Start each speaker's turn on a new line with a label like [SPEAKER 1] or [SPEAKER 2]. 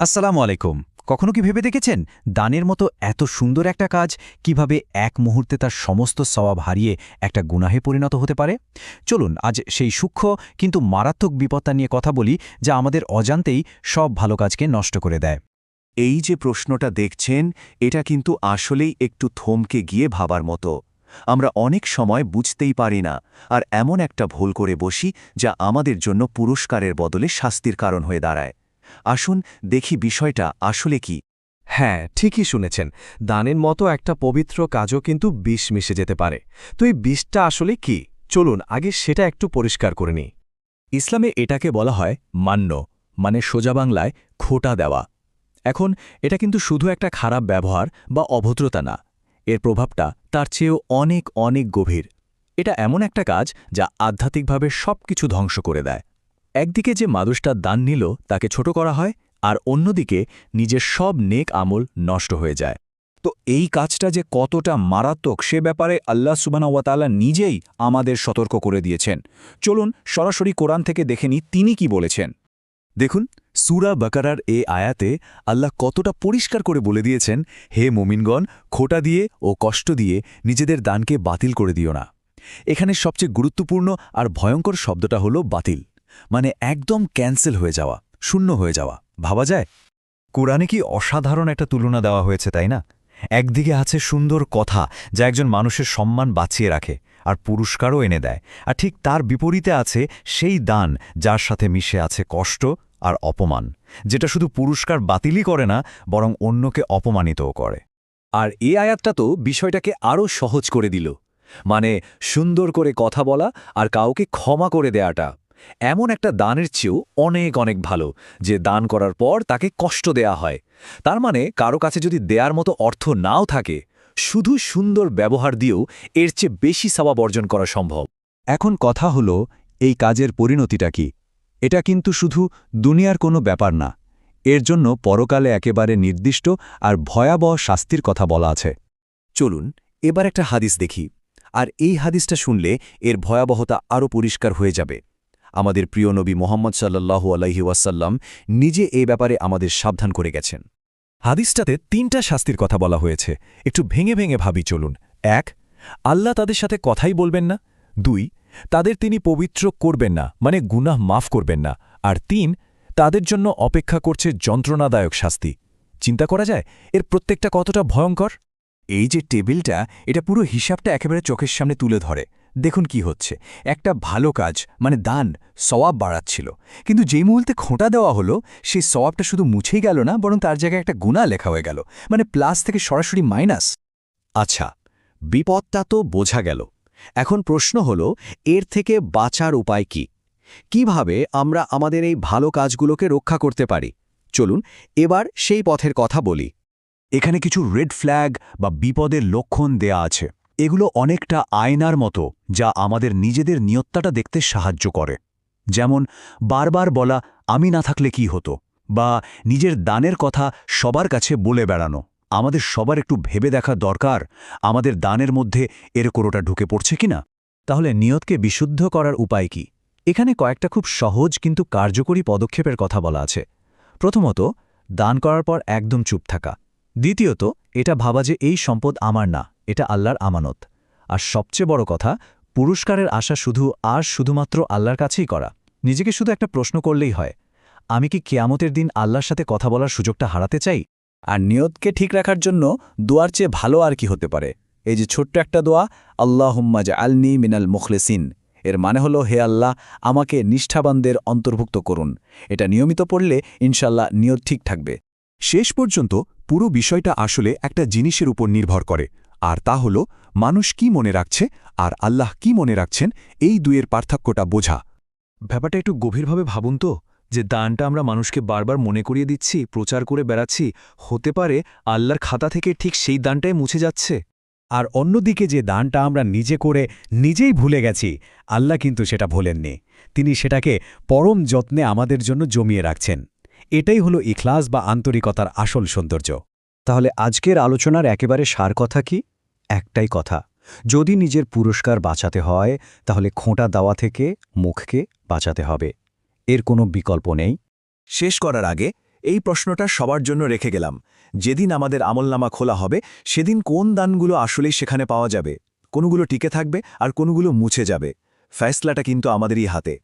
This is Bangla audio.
[SPEAKER 1] আসসালামু আলাইকুম। কখনো কি ভেবে দেখেছেন দানের মতো এত সুন্দর একটা কাজ কীভাবে এক মুহূর্তে তার সমস্ত সওয়াব হারিয়ে একটা গুনাহে পরিণত হতে পারে? চলুন, আজ সেই সূক্ষ্ম কিন্তু মারাত্মক বিপত্তা নিয়ে কথা বলি যা আমাদের অজান্তেই সব ভালো কাজকে নষ্ট করে দেয়।
[SPEAKER 2] এই যে প্রশ্নটা দেখছেন, এটা কিন্তু আসলেই একটু থমকে গিয়ে ভাবার মতো। আমরা অনেক সময় বুঝতেই পারি না, আর এমন একটা ভুল করে বসি যা আমাদের জন্য পুরস্কারের বদলে শাস্তির কারণ হয়ে দাঁড়ায়। আসুন দেখি বিষয়টা আসলে কি।
[SPEAKER 3] হ্যাঁ ঠিকই শুনেছেন। দানের মতো একটা পবিত্র কাজও কিন্তু বিষ মিশে যেতে পারে। তো এই বিষটা আসলে কি? চলুন, আগে সেটা একটু পরিষ্কার করে নিই।
[SPEAKER 4] ইসলামে এটাকে বলা হয় মান্য মানে সোজা বাংলায় খোটা দেওয়া। এখন, এটা কিন্তু শুধু একটা খারাপ ব্যবহার বা অভদ্রতা না। এর প্রভাবটা তার চেয়েও অনেক অনেক গভীর। এটা এমন একটা কাজ যা আধ্যাত্মিকভাবে সবকিছু ধ্বংস করে দেয়। একদিকে যে মানুষটা দান নিল, তাকে ছোট করা হয়, আর অন্যদিকে নিজের সব নেক আমল নষ্ট হয়ে যায়।
[SPEAKER 5] তো এই কাজটা যে কতটা মারাত্মক, সে ব্যাপারে আল্লাহ সুবানাওয়াতালা নিজেই আমাদের সতর্ক করে দিয়েছেন। চলুন সরাসরি কোরআন থেকে দেখে নিই তিনি কি বলেছেন।
[SPEAKER 4] দেখুন, সুরা বাকারার এ আয়াতে আল্লাহ কতটা পরিষ্কার করে বলে দিয়েছেন, হে মোমিনগণ, খোটা দিয়ে ও কষ্ট দিয়ে নিজেদের দানকে বাতিল করে দিও না। এখানে সবচেয়ে গুরুত্বপূর্ণ আর ভয়ঙ্কর শব্দটা হলো বাতিল। মানে একদম ক্যান্সেল হয়ে যাওয়া, শূন্য হয়ে যাওয়া, ভাবা যায়? কোরআনে কি অসাধারণ একটা তুলনা দেওয়া হয়েছে, তাই না? একদিকে আছে সুন্দর কথা যা একজন মানুষের সম্মান বাঁচিয়ে রাখে আর পুরস্কারও এনে দেয়, আর ঠিক তার বিপরীতে আছে সেই দান যার সাথে মিশে আছে কষ্ট আর অপমান, যেটা শুধু পুরস্কার বাতিলই করে না, বরং অন্যকে অপমানিতও করে।
[SPEAKER 2] আর এ আয়াতটা তো বিষয়টাকে আরও সহজ করে দিল মানে সুন্দর করে কথা বলা আর কাউকে ক্ষমা করে দেয়াটা। এমন একটা দানের চেয়েও অনেক অনেক ভালো, যে দান করার পর তাকে কষ্ট দেয়া হয়। তার মানে কারও কাছে যদি দেয়ার মতো অর্থ নাও থাকে, শুধু সুন্দর ব্যবহার দিয়েও এর চেয়ে বেশি সওয়াব অর্জন করা সম্ভব।
[SPEAKER 5] এখন কথা হল, এই কাজের পরিণতিটা কি? এটা কিন্তু শুধু দুনিয়ার কোনো ব্যাপার না। এর জন্য পরকালে একেবারে নির্দিষ্ট আর ভয়াবহ শাস্তির কথা বলা আছে।
[SPEAKER 2] চলুন, এবার একটা হাদিস দেখি। আর এই হাদিসটা শুনলে এর ভয়াবহতা আরও পরিষ্কার হয়ে যাবে। আমাদের প্রিয় নবী মোহাম্মদ সাল্লাল্লাহু আলাইহি ওয়াসাল্লাম নিজে এ ব্যাপারে আমাদের সাবধান করে গেছেন।
[SPEAKER 4] হাদিসটাতে তিনটা শাস্তির কথা বলা হয়েছে। একটু ভেঙে ভেঙে ভাবি চলুন। এক, আল্লাহ তাদের সাথে কথাই বলবেন না। দুই, তাদের তিনি পবিত্র করবেন না মানে গুনাহ মাফ করবেন না। আর তিন, তাদের জন্য অপেক্ষা করছে যন্ত্রণাদায়ক শাস্তি। চিন্তা করা যায়? এর প্রত্যেকটা কতটা ভয়ঙ্কর?
[SPEAKER 5] এই যে টেবিলটা, এটা পুরো হিসাবটা একেবারে চোখের সামনে তুলে ধরে। দেখুন কি হচ্ছে। একটা ভালো কাজ মানে দান, সওয়াব বাড়াচ্ছিল। কিন্তু যেই মুহূর্তে খোঁটা দেওয়া হলো, সেই সওয়াবটা শুধু মুছেই গেল না, বরং তার জায়গায় একটা গুণা লেখা হয়ে গেল। মানে প্লাস থেকে সরাসরি মাইনাস।
[SPEAKER 2] আচ্ছা বিপদটা তো বোঝা গেল। এখন প্রশ্ন হল, এর থেকে বাঁচার উপায় কি? কীভাবে আমরা আমাদের এই ভালো কাজগুলোকে রক্ষা করতে পারি? চলুন, এবার সেই পথের কথা বলি।
[SPEAKER 5] এখানে কিছু রেড ফ্ল্যাগ বা বিপদের লক্ষণ দেয়া আছে। এগুলো অনেকটা আয়নার মতো, যা আমাদের নিজেদের নিয়ত্তাটা দেখতে সাহায্য করে। যেমন, বারবার বলা, আমি না থাকলে কি হতো? বা, নিজের দানের কথা সবার কাছে বলে বেড়ানো। আমাদের সবার একটু ভেবে দেখা দরকার, আমাদের দানের মধ্যে এর কোনোটা ঢুকে পড়ছে কিনা
[SPEAKER 1] তাহলে নিয়তকে বিশুদ্ধ করার উপায় কি? এখানে কয়েকটা খুব সহজ কিন্তু কার্যকরী পদক্ষেপের কথা বলা আছে। প্রথমত, দান করার পর একদম চুপ থাকা। দ্বিতীয়ত, এটা ভাবা যে এই সম্পদ আমার না। এটা আল্লাহর আমানত। আর সবচেয়ে বড় কথা, পুরস্কারের আশা শুধু আর শুধুমাত্র আল্লাহর কাছেই করা। নিজেকে শুধু একটা প্রশ্ন করলেই হয়, আমি কি কেয়ামতের দিন আল্লাহর সাথে কথা বলার সুযোগটা হারাতে চাই?
[SPEAKER 5] আর নিয়তকে ঠিক রাখার জন্য দোয়ার চেয়ে ভালো আর কি হতে পারে? এই যে ছোট্ট একটা দোয়া, আল্লাহুম্মা জা আলনি মিনাল মুখলেসিন এর মানে হলো, হে আল্লাহ, আমাকে নিষ্ঠাবানদের অন্তর্ভুক্ত করুন। এটা নিয়মিত পড়লে ইনশাল্লাহ নিয়ত ঠিক থাকবে।
[SPEAKER 3] শেষ পর্যন্ত পুরো বিষয়টা আসলে একটা জিনিসের উপর নির্ভর করে আর তা হল মানুষ কি মনে রাখছে আর আল্লাহ কি মনে রাখছেন এই দুয়ের পার্থক্যটা বোঝা।
[SPEAKER 4] ব্যাপারটা একটু গভীরভাবে ভাবুন তো যে দানটা আমরা মানুষকে বারবার মনে করিয়ে দিচ্ছি প্রচার করে বেড়াচ্ছি হতে পারে আল্লাহর খাতা থেকে ঠিক সেই দানটাই মুছে যাচ্ছে।
[SPEAKER 6] আর অন্যদিকে যে দানটা আমরা নিজে করে নিজেই ভুলে গেছি আল্লাহ কিন্তু সেটা ভোলেননি। তিনি সেটাকে পরম যত্নে আমাদের জন্য জমিয়ে রাখছেন। এটাই হলো ইখলাস বা আন্তরিকতার আসল সৌন্দর্য।
[SPEAKER 1] তাহলে আজকের আলোচনার একেবারে সার কথা কি? একটাই কথা, যদি নিজের পুরস্কার বাঁচাতে হয়, তাহলে খোঁটা দেওয়া থেকে মুখকে বাঁচাতে হবে। এর কোনো বিকল্প নেই।
[SPEAKER 2] শেষ করার আগে এই প্রশ্নটা সবার জন্য রেখে গেলাম। যেদিন আমাদের আমলনামা খোলা হবে, সেদিন কোন দানগুলো আসলেই সেখানে পাওয়া যাবে? কোনগুলো টিকে থাকবে আর কোনগুলো মুছে যাবে? ফ্যাসলাটা কিন্তু আমাদেরই হাতে।